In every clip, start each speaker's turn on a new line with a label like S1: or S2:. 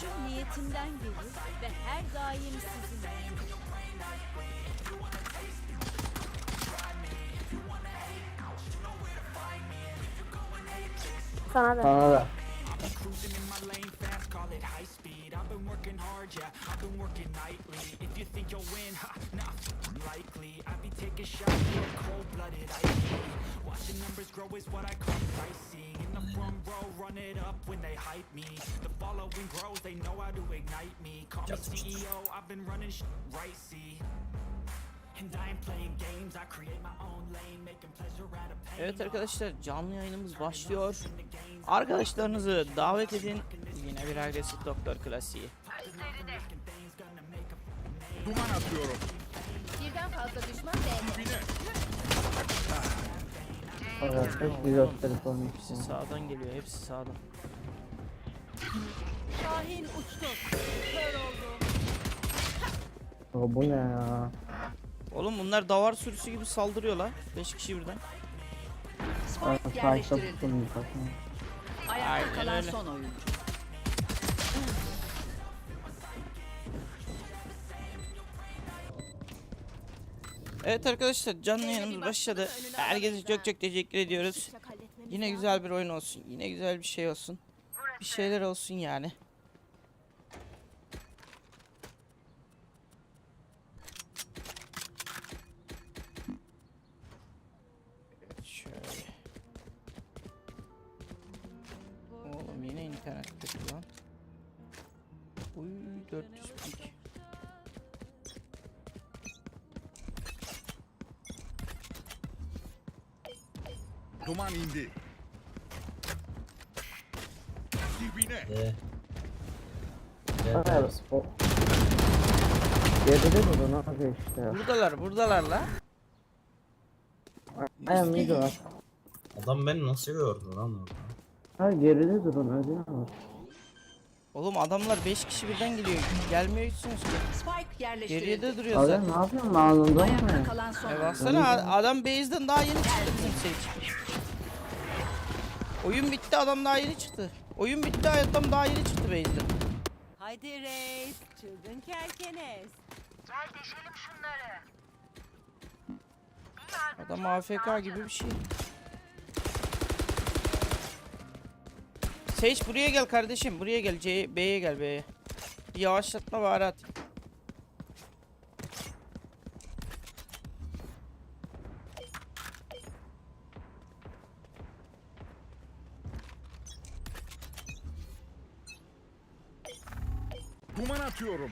S1: Gücüm niyetimden gelir ve her daim sizinle.
S2: Sana da.
S3: Sana da.
S4: Watching numbers grow is what I call pricing. The front row, run it up when they hype me. The following grows, they know how to ignite me. Call me CEO, I've been running sh- right, see. And I ain't playing games, I create my own lane, making pleasure out of pain.
S5: Evet arkadaşlar canlı yayınımız başlıyor. Arkadaşlarınızı davet edin. Yine bir agresif doktor klasiği.
S6: Duman atıyorum.
S1: Birden fazla düşman B'de.
S3: Evet, hep güzel telefonu.
S5: Hepsi sağdan geliyor. Hepsi sağdan.
S1: Şahin uçtu. Kör oldu.
S3: O bu ne ya?
S5: Oğlum bunlar davar sürüsü gibi saldırıyorlar. 5 kişi birden.
S2: Spike yerleştirildi.
S3: tuttum.
S2: Ayakta
S5: Aynen
S2: kalan
S5: öyle.
S2: son oyuncu.
S5: Evet arkadaşlar canlı yayınımız başladı. Herkese çok çok teşekkür ediyoruz. Yine güzel bir oyun olsun. Yine güzel bir şey olsun. Bir şeyler olsun yani. Şöyle. Oğlum yine internet lan. Uy 400 pik.
S6: Duman indi. Dibine.
S3: Evet, o. Geride durun abi işte.
S5: Buradalar buradalar la.
S3: Ayağım mıydı var?
S7: Adam beni nasıl gördü lan orada?
S3: Ha geride durun öyle mi?
S5: Oğlum adamlar 5 kişi birden geliyor. Gelmiyorsunuz ki.
S2: Spike yerleştirildi.
S5: Geride duruyor
S3: Abi
S5: zaten.
S3: ne yapıyorsun ağzında
S2: Ayakta
S3: mı?
S2: kalan son
S5: E baksana adam base'den daha yeni çıktı bizim Sage. Oyun bitti adam daha yeni çıktı. Oyun bitti adam daha yeni çıktı base'den.
S1: Haydi reis. Çılgın kerkenes.
S5: Adam AFK gibi bir şey. Sage buraya gel kardeşim. Buraya gel. B'ye gel B'ye. Bir yavaşlatma bari at.
S6: Duman atıyorum.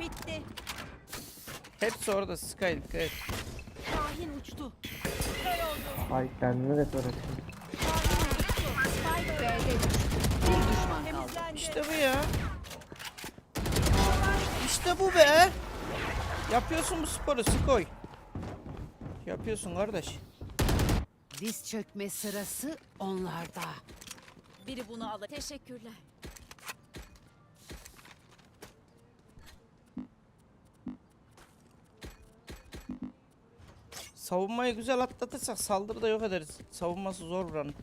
S1: Bitti.
S5: Hepsi orada Sky dikkat et.
S1: Şahin uçtu.
S3: Ay kendine de söyle.
S1: Spike
S2: B'de düştü. Bir düşman kaldı.
S1: temizlendi.
S5: İşte bu ya. İşte bu be. Yapıyorsun bu sporu Skoy. Yapıyorsun kardeş.
S2: Diz çökme sırası onlarda.
S1: Biri bunu alır. Teşekkürler.
S5: Savunmayı güzel atlatırsak saldırı da yok ederiz. Savunması zor buranın.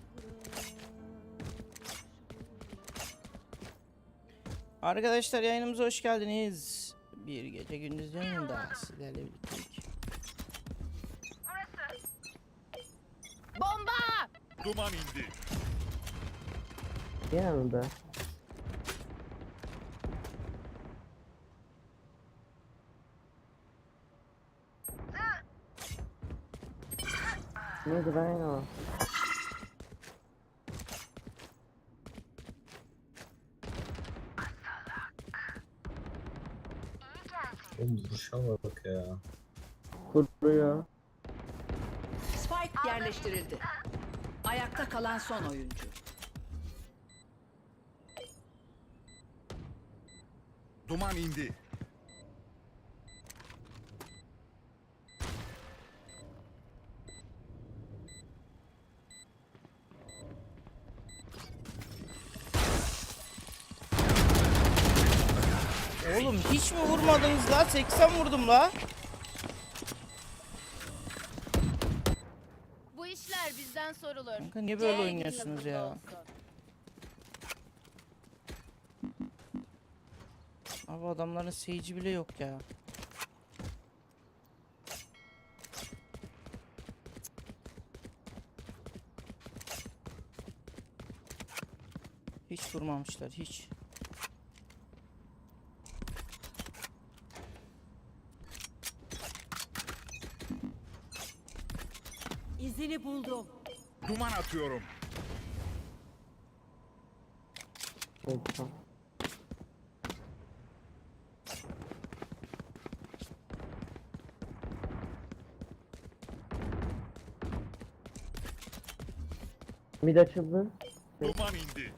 S5: Arkadaşlar yayınımıza hoş geldiniz. Bir gece gündüz yayında sizlerle birlikteyiz.
S1: Bomba!
S6: Duman indi.
S3: Yanında. Neydi ben o?
S7: Oğlum duruşa bak ya.
S3: Kuruyor.
S2: Spike yerleştirildi. Ayakta kalan son oyuncu.
S6: Duman indi.
S5: Oğlum Oğlum hiç mi vurmadınız la? 80 vurdum la.
S1: Bu işler bizden sorulur.
S5: Kanka niye böyle
S1: C
S5: oynuyorsunuz ya?
S1: olsun.
S5: Abi adamların seyirci bile yok ya. Hiç vurmamışlar hiç.
S2: İzini buldum.
S6: Duman atıyorum.
S3: Tamam. Mid açıldı.
S6: Duman indi.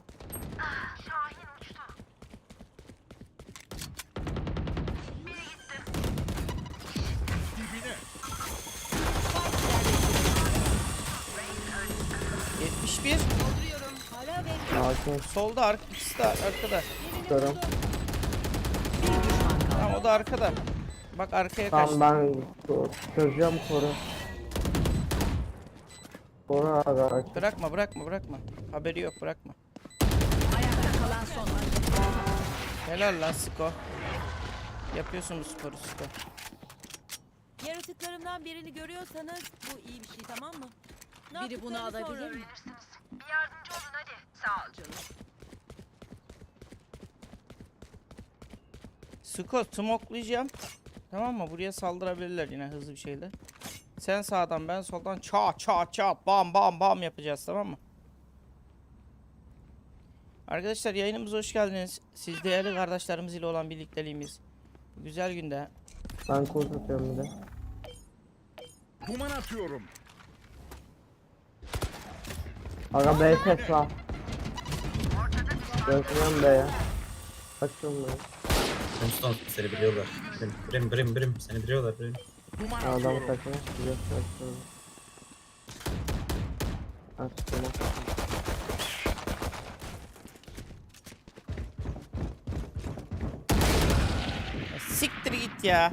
S3: Sakin
S5: Solda ar ikisi de arkada.
S2: Bir kaldı.
S5: Tamam o da arkada. Bak arkaya kaçtı.
S3: Tamam ben çözeceğim koru. Koru abi aç.
S5: Bırakma bırakma bırakma. Haberi yok bırakma.
S2: Ayakta kalan son oyuncu.
S5: Helal lan Siko. Yapıyorsun bu sporu Siko.
S1: Yaratıklarımdan birini görüyorsanız bu iyi bir şey tamam mı? Ne
S2: Biri bunu
S1: yaptıklarını sonra
S2: alabilir mi?
S5: Siko smoklayacağım. Tamam mı? Buraya saldırabilirler yine hızlı bir şeyle. Sen sağdan ben soldan ça ça ça bam bam bam yapacağız tamam mı? Arkadaşlar yayınımıza hoş geldiniz. Siz değerli kardeşlerimiz ile olan birlikteliğimiz. Bu güzel günde
S3: Ben kurt atıyorum bir de.
S6: Duman atıyorum.
S3: Aga B ses var. Dönüyorum B'ye. Açıyorum B'ye.
S7: Winston seni biliyorlar. Brim brim brim brim seni biliyorlar brim.
S6: Duman
S3: Adam
S6: atıyorum.
S3: kaçıyor. Biliyorsun açıyorum. Açtım.
S5: Ya siktir git ya.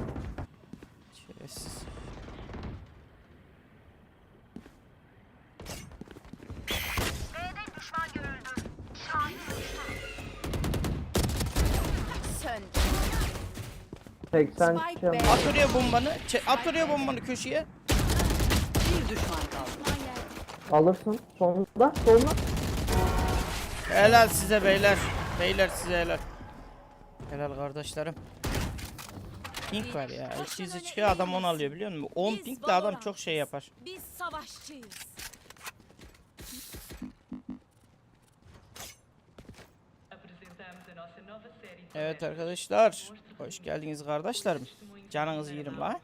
S3: 80
S2: Spike
S3: çıkacağım.
S2: B.
S5: At oraya bombanı. çe- At oraya bombanı köşeye.
S2: Bir düşman kaldı.
S3: Alırsın. Sonunda. Sonunda.
S5: Helal size beyler. Beyler size helal. Helal kardeşlerim. Pink var ya. 200'e çıkıyor adam 10 alıyor biliyor musun? 10
S1: Biz
S5: pinkle adam çok şey yapar.
S1: Biz savaşçıyız.
S5: Evet arkadaşlar. Hoş geldiniz kardeşlerim. Canınızı yerim la.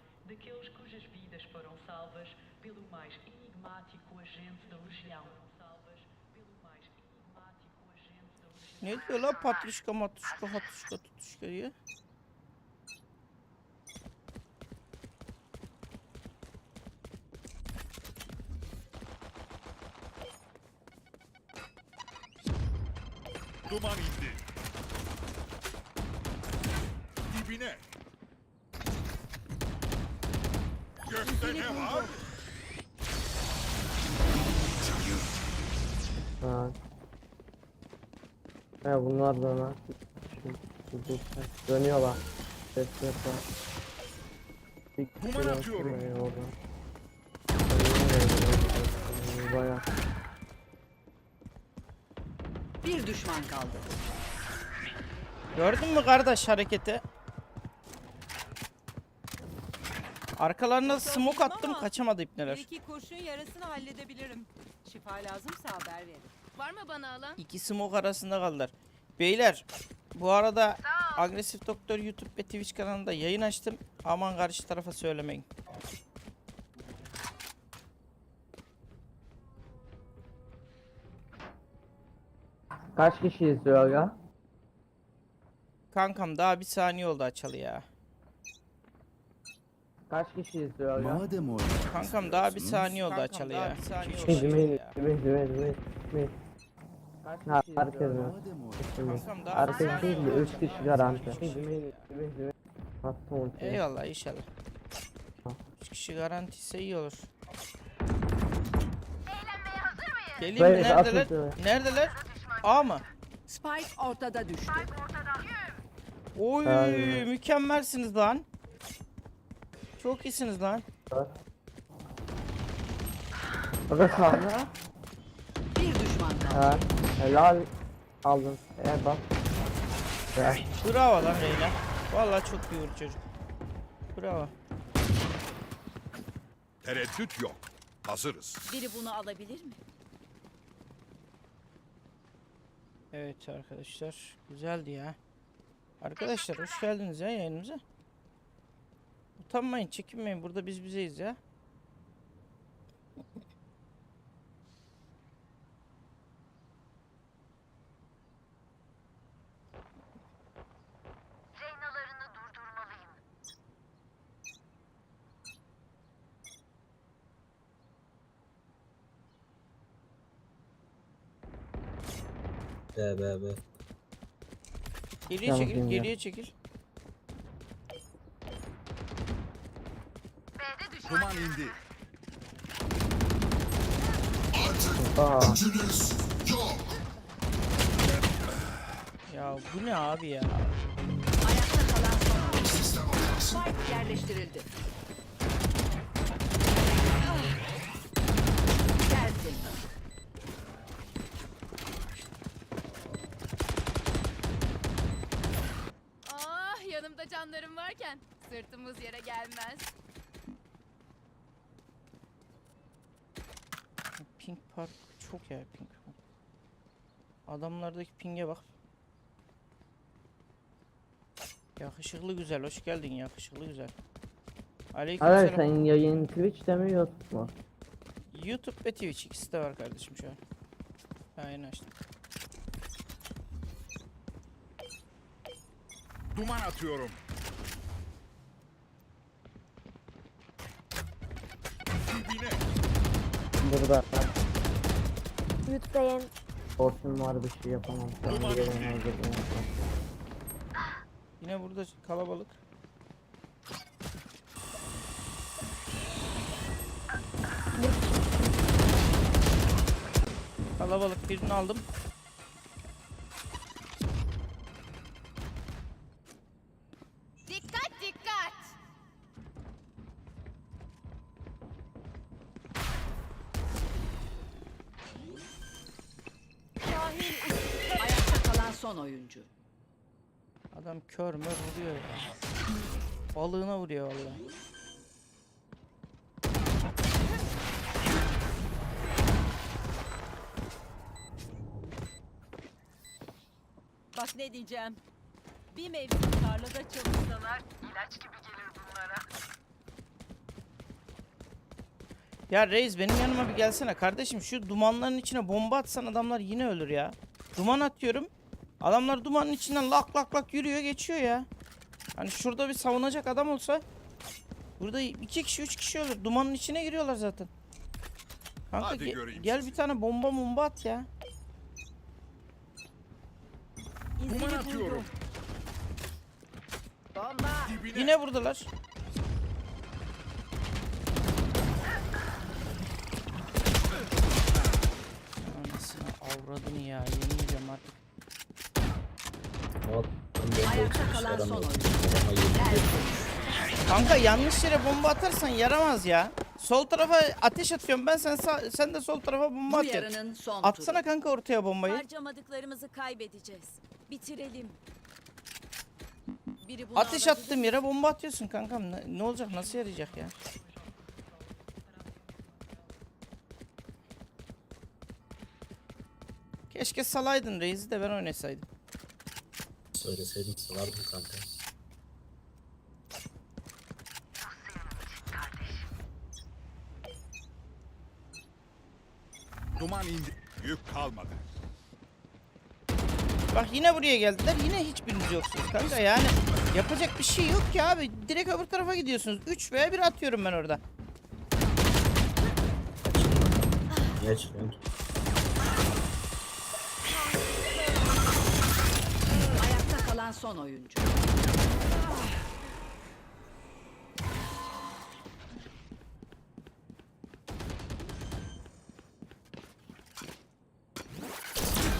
S5: Ne diyor la patruşka matruşka hatuşka tutuşka diye.
S6: Duman indi. Dibine. Gökte ne var?
S3: Ha. He bunlar da şu- Dönüyorlar. Ses yapar. Bir
S6: Duman atıyorum.
S3: dönsün ya orada. Baya.
S2: Bir düşman kaldı.
S5: Gördün mü kardeş hareketi? Arkalarına smoke attım kaçamadı ipneler.
S8: İki kurşun yarasını halledebilirim. Şifa lazımsa haber verin.
S1: Var mı bana alan?
S5: İki smoke arasında kaldılar. Beyler bu arada Agresif Doktor YouTube ve Twitch kanalında yayın açtım. Aman karşı tarafa söylemeyin.
S3: Kaç kişi izliyor aga?
S5: Kankam daha bir saniye oldu açalı ya.
S3: Kaç kişi izliyor aga?
S6: Madem öyle.
S5: Kankam daha bir saniye oldu açalı ya.
S3: Mid mid mid mid. Ha, herkes mi? Şimdi,
S5: Kankam daha
S3: herkes
S5: fazla-
S3: değil de 3 kişi garanti. Attım ultiyi.
S5: Eyvallah inşallah.
S3: Ha.
S5: 3 kişi garanti ise iyi olur. Geleyim mi? Neredeler?
S3: atın
S5: Neredeler? A mı?
S2: Spike ortada düştü.
S5: Oy
S3: Aynen.
S5: mükemmelsiniz lan. Çok iyisiniz lan.
S3: Aga sağda.
S2: Bir düşman kaldı.
S3: Ha, helal aldın. Eğer bak. Ya,
S5: Bravo lan Reyna. Vallahi çok iyi vurdu çocuk. Bravo.
S6: Tereddüt yok. Hazırız.
S1: Biri bunu alabilir mi?
S5: Evet arkadaşlar. Güzeldi ya. Arkadaşlar hoş geldiniz ya yayınımıza. Utanmayın, çekinmeyin. Burada biz bizeyiz ya.
S7: Be be be.
S5: Geriye
S3: Tamam,
S5: çekil,
S3: dinliyorum.
S5: geriye çekil.
S6: Duman indi.
S3: aa,
S5: Ya bu ne abi ya?
S2: Ayakta kalan son. Spike yerleştirildi. Gelsin.
S1: Ah yanımda canlarım varken sırtımız yere gelmez.
S5: Pink Park çok ya Pink Park. Adamlardaki ping'e bak. Yakışıklı güzel, hoş geldin yakışıklı güzel. Aleykümselam.
S3: sen yayın Twitch'te mi YouTube mu?
S5: YouTube ve Twitch ikisi de var kardeşim şu an. Aynen açtım.
S6: Duman atıyorum. Dibine.
S3: Burada
S9: YouTube'dayım.
S3: Fortune var bir şey yapamam.
S5: Yine burada kalabalık. Kalabalık birini aldım. Kör mör vuruyor ya. Balığına vuruyor vallahi.
S1: Bak ne diyeceğim. Bir mevsim tarlada çalışsalar ilaç gibi gelir bunlara.
S5: Ya reis benim yanıma bir gelsene kardeşim şu dumanların içine bomba atsan adamlar yine ölür ya. Duman atıyorum. Adamlar dumanın içinden lak lak lak yürüyor geçiyor ya. Hani şurada bir savunacak adam olsa burada iki kişi üç kişi olur. Dumanın içine giriyorlar zaten. Kanka
S6: Hadi
S5: ge- gel
S6: sizi.
S5: bir tane bomba bomba at ya.
S6: Duman atıyorum. Dibine.
S5: Yine buradalar. Anasını avradını ya ediyorum artık.
S2: Ayakta kalan son oyuncu.
S5: Kanka yanlış yere bomba atarsan yaramaz ya. Sol tarafa ateş atıyorum ben sen sağ- sen de sol tarafa bomba
S2: Bu
S5: atıyorsun.
S2: yarının son
S5: Atsana
S2: turu.
S5: kanka ortaya bombayı.
S1: Harcamadıklarımızı kaybedeceğiz. Bitirelim. Biri bunu
S5: Ateş
S1: alabilir
S5: attığım yere bomba atıyorsun kankam. Ne, ne olacak? Nasıl yarayacak ya? Keşke salaydın reisi de ben oynasaydım.
S7: Söyleseydim salardım kanka.
S6: Duman indi. Yük kalmadı.
S5: Bak yine buraya geldiler. Yine hiçbiriniz yoksunuz kanka yani. Yapacak bir şey yok ki abi. Direkt öbür tarafa gidiyorsunuz. 3 veya 1 atıyorum ben orada.
S7: Niye çıkıyorsun
S2: son oyuncu.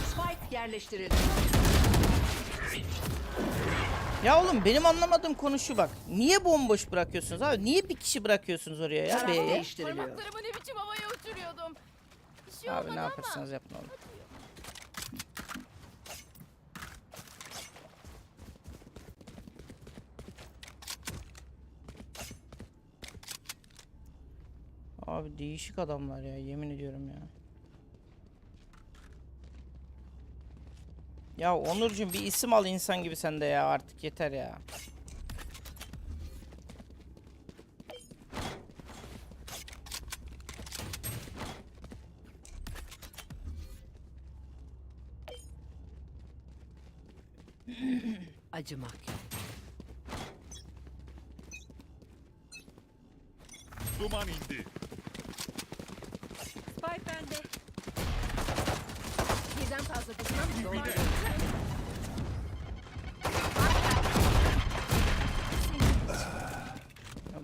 S2: Spike yerleştirildi.
S5: Ya oğlum benim anlamadığım konu şu bak. Niye bomboş bırakıyorsunuz abi? Niye bir kişi bırakıyorsunuz oraya ya
S2: Taraf
S5: B'ye?
S2: değiştiriliyor.
S1: Parmaklarımı ne biçim havaya uçuruyordum. Bir şey
S5: Abi
S1: olmadı
S5: ne
S1: ama.
S5: yaparsanız yapın oğlum. Abi değişik adamlar ya yemin ediyorum ya. Ya Onurcuğum bir isim al insan gibi sen de ya artık yeter ya.
S2: Acımak yok.
S6: Duman indi.
S1: Spike bende. Birden fazla düşman mı?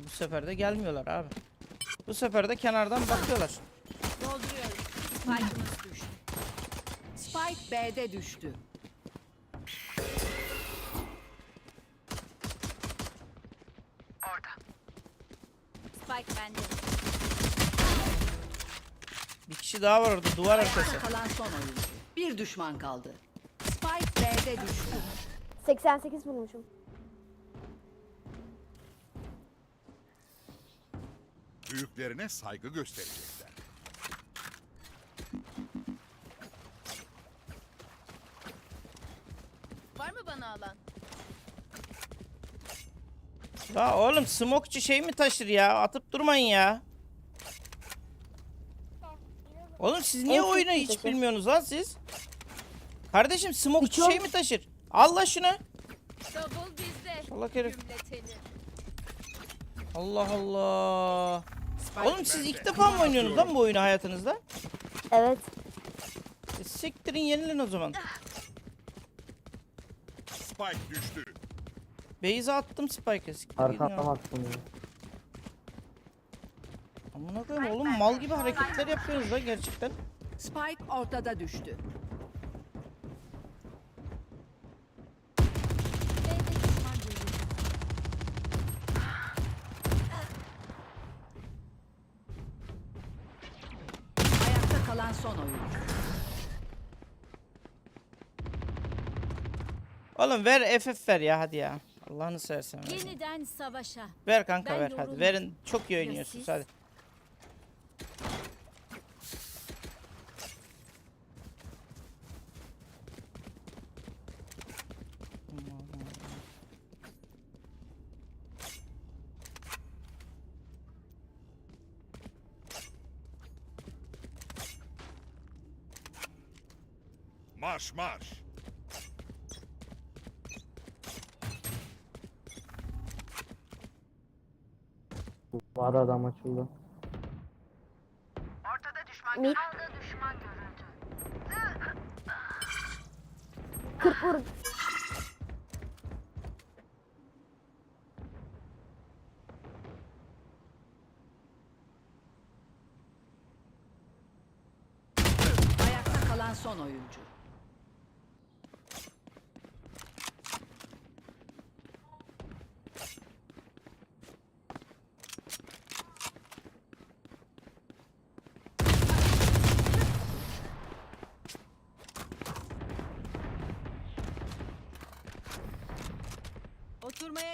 S5: Bu sefer de gelmiyorlar abi. Bu sefer de kenardan bakıyorlar.
S1: Dolduruyorum. Spike'ımız düştü.
S2: Spike B'de düştü.
S5: Kişi daha var orada duvar arkası.
S2: Kalan son oyuncu. Bir düşman kaldı. Spike B'de düştü.
S9: 88 vurmuşum.
S6: Büyüklerine saygı gösterecekler.
S1: Var mı bana alan?
S5: Ya oğlum smokçu şey mi taşır ya? Atıp durmayın ya. Oğlum siz niye
S9: çok
S5: oyunu hiç
S9: taşır?
S5: bilmiyorsunuz lan siz? Kardeşim smokçu
S9: Hiç
S5: şey mi taşır? Allah şunu.
S1: Double bizde.
S5: Salak herif.
S1: Cümleteni.
S5: Allah Allah. Oğlum siz ilk defa mı oynuyorsunuz lan bu oyunu hayatınızda?
S9: Evet.
S5: E, siktirin yenilin o zaman.
S6: Spike düştü.
S5: Beyza attım spike'ı. Siktir
S3: Arka
S5: gidin ya.
S3: atamazsın ya.
S5: Amına koyayım oğlum mal gibi hareketler yapıyorsunuz lan gerçekten.
S2: Spike ortada düştü. Ayakta kalan son oyuncu.
S5: Oğlum ver FF ver ya hadi ya. Allah'ını seversen. ver.
S1: Yeniden savaşa.
S5: Ver kanka
S1: Ben
S5: ver hadi.
S1: yoruldum.
S5: Verin çok iyi oynuyorsunuz
S1: siz?
S5: hadi.
S3: Var adam açıldı.
S9: Mid. 40 vur.
S2: Ayakta kalan son oyuncu.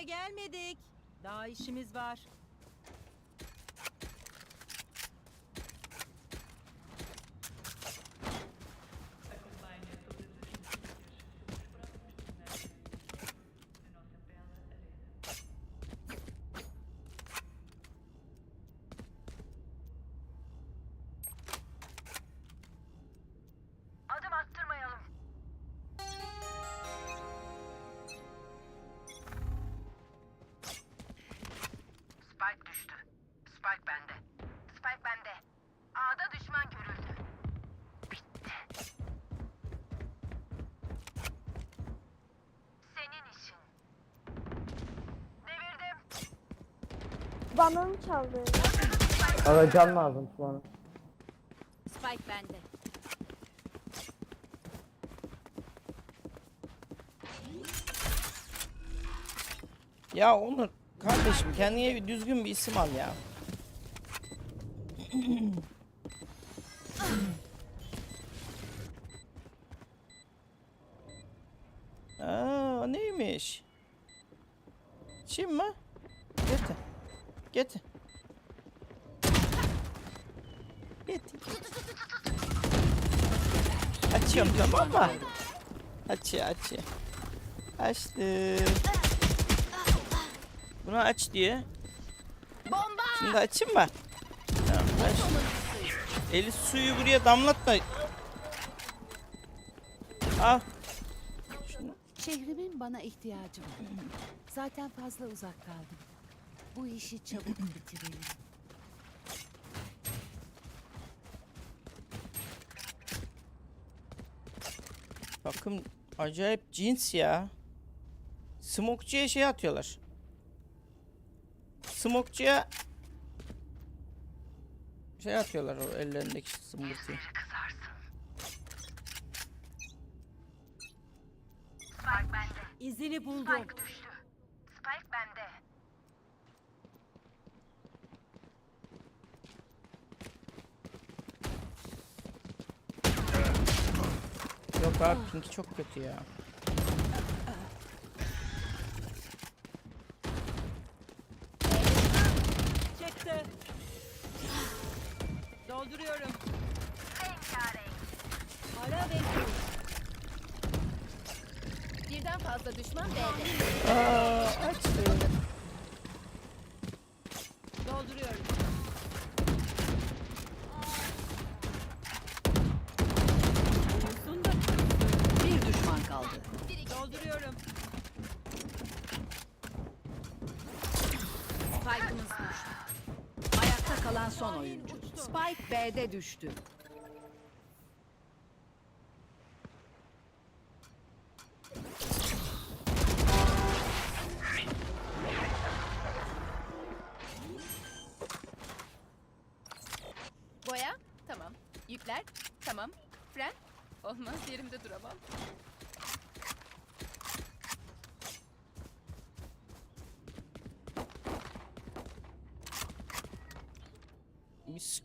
S1: Gelmedik. Daha işimiz var.
S9: Bandanı çaldı.
S3: Ara can lazım bana.
S2: Spike bende.
S5: Ya Onur kardeşim kendine bir düzgün bir isim al ya. Aa, neymiş? Çin mi? Getir. Getir. Açıyorum tamam mı? Açıyor açıyor. Açtı. Bunu aç diyor.
S2: Bomba!
S5: Şimdi açayım mı? Tamam aç. Eli suyu buraya damlatma. Al.
S2: Şehrimin bana ihtiyacı var. Zaten fazla uzak kaldım. Bu işi çabuk bitirelim.
S5: Bakın acayip cins ya. Smokçuya şey atıyorlar. Smokçuya şey atıyorlar o ellerindeki zımbırtıyı.
S1: İzini buldum.
S5: Abi pinki çok kötü ya.
S2: Spike'ımız düştü. Ayakta kalan son oyuncu. Spike B'de düştü.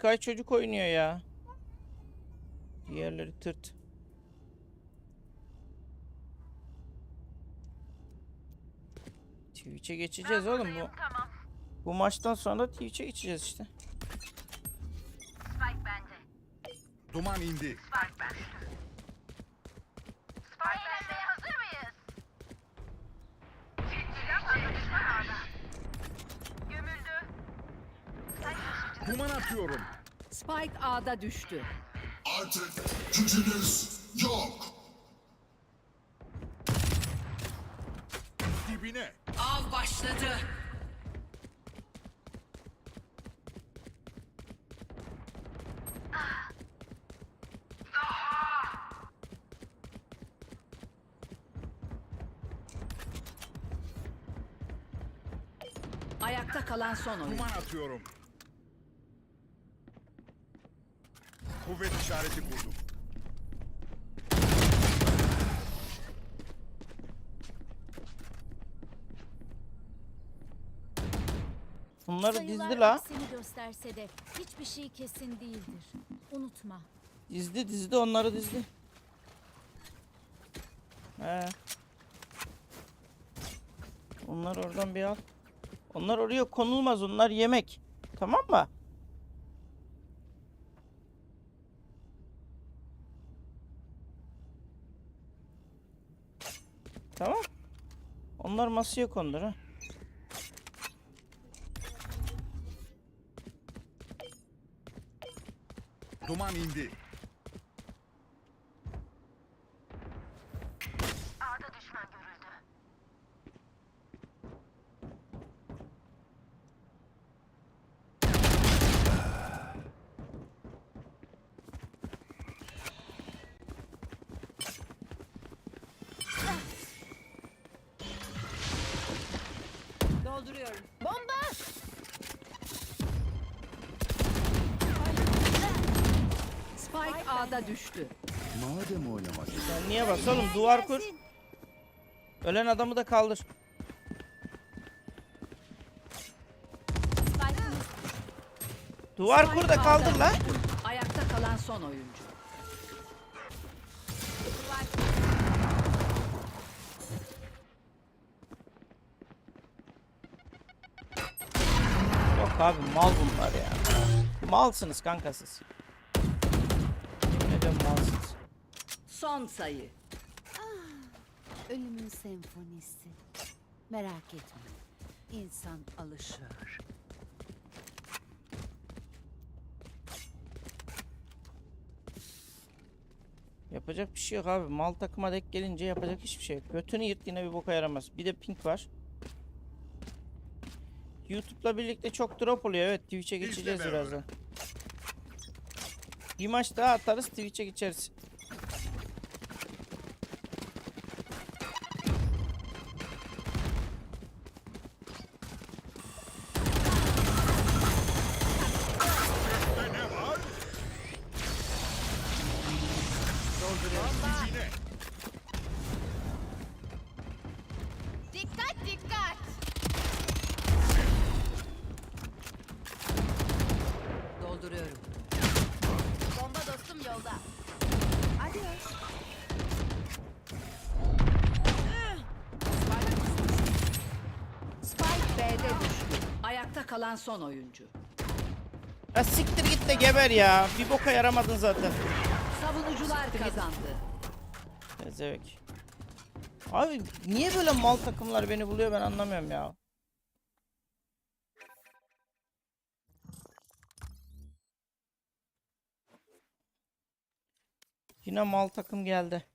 S5: Sky çocuk oynuyor ya. Diğerleri tırt. Twitch'e geçeceğiz oğlum bu. Bu maçtan sonra Twitch'e geçeceğiz işte.
S6: Duman indi. Duman atıyorum.
S2: Spike A'da düştü.
S6: Artık gücünüz yok. Dibine.
S2: Av başladı. Ayakta kalan son oyuncu.
S6: Duman atıyorum. İşareti kurdum.
S5: Bunları dizdi la.
S10: Seni gösterse de hiçbir şey kesin değildir. Unutma.
S5: Dizdi dizdi onları dizdi. He. Onlar oradan bir al. Onlar oraya konulmaz. Onlar yemek. Tamam mı? Tamam. Onlar masaya kondur ha.
S6: Duman indi.
S1: dolduruyorum.
S10: Bomba!
S2: Spike A'da düştü.
S6: Madem oynamak.
S5: Sen niye bak oğlum duvar kur. Ölen adamı da kaldır. Duvar kur da kaldır lan.
S2: Ayakta kalan son oyuncu.
S5: Abi mal bunlar ya. Malsınız kanka siz. Yemin malsınız.
S2: Son sayı. Ölümün senfonisi. Merak etme. İnsan alışıyor.
S5: Yapacak bir şey yok abi. Mal takıma dek gelince yapacak hiçbir şey yok. Götünü yırt yine bir boka yaramaz. Bir de pink var. YouTube'la birlikte çok drop oluyor. Evet Twitch'e geçeceğiz birazdan. Bir maç daha atarız Twitch'e geçeriz.
S2: Kalan son oyuncu.
S5: Ya siktir git de geber ya. Bir boka yaramadın zaten.
S2: Savunucular kazandı.
S5: Zevk. Abi niye böyle mal takımlar beni buluyor ben anlamıyorum ya. Yine mal takım geldi.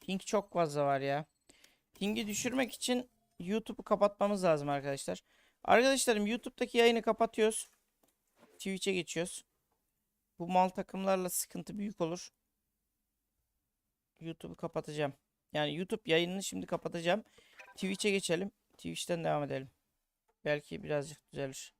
S5: Ping çok fazla var ya. Ping'i düşürmek için YouTube'u kapatmamız lazım arkadaşlar. Arkadaşlarım YouTube'daki yayını kapatıyoruz. Twitch'e geçiyoruz. Bu mal takımlarla sıkıntı büyük olur. YouTube'u kapatacağım. Yani YouTube yayınını şimdi kapatacağım. Twitch'e geçelim. Twitch'ten devam edelim. Belki birazcık düzelir.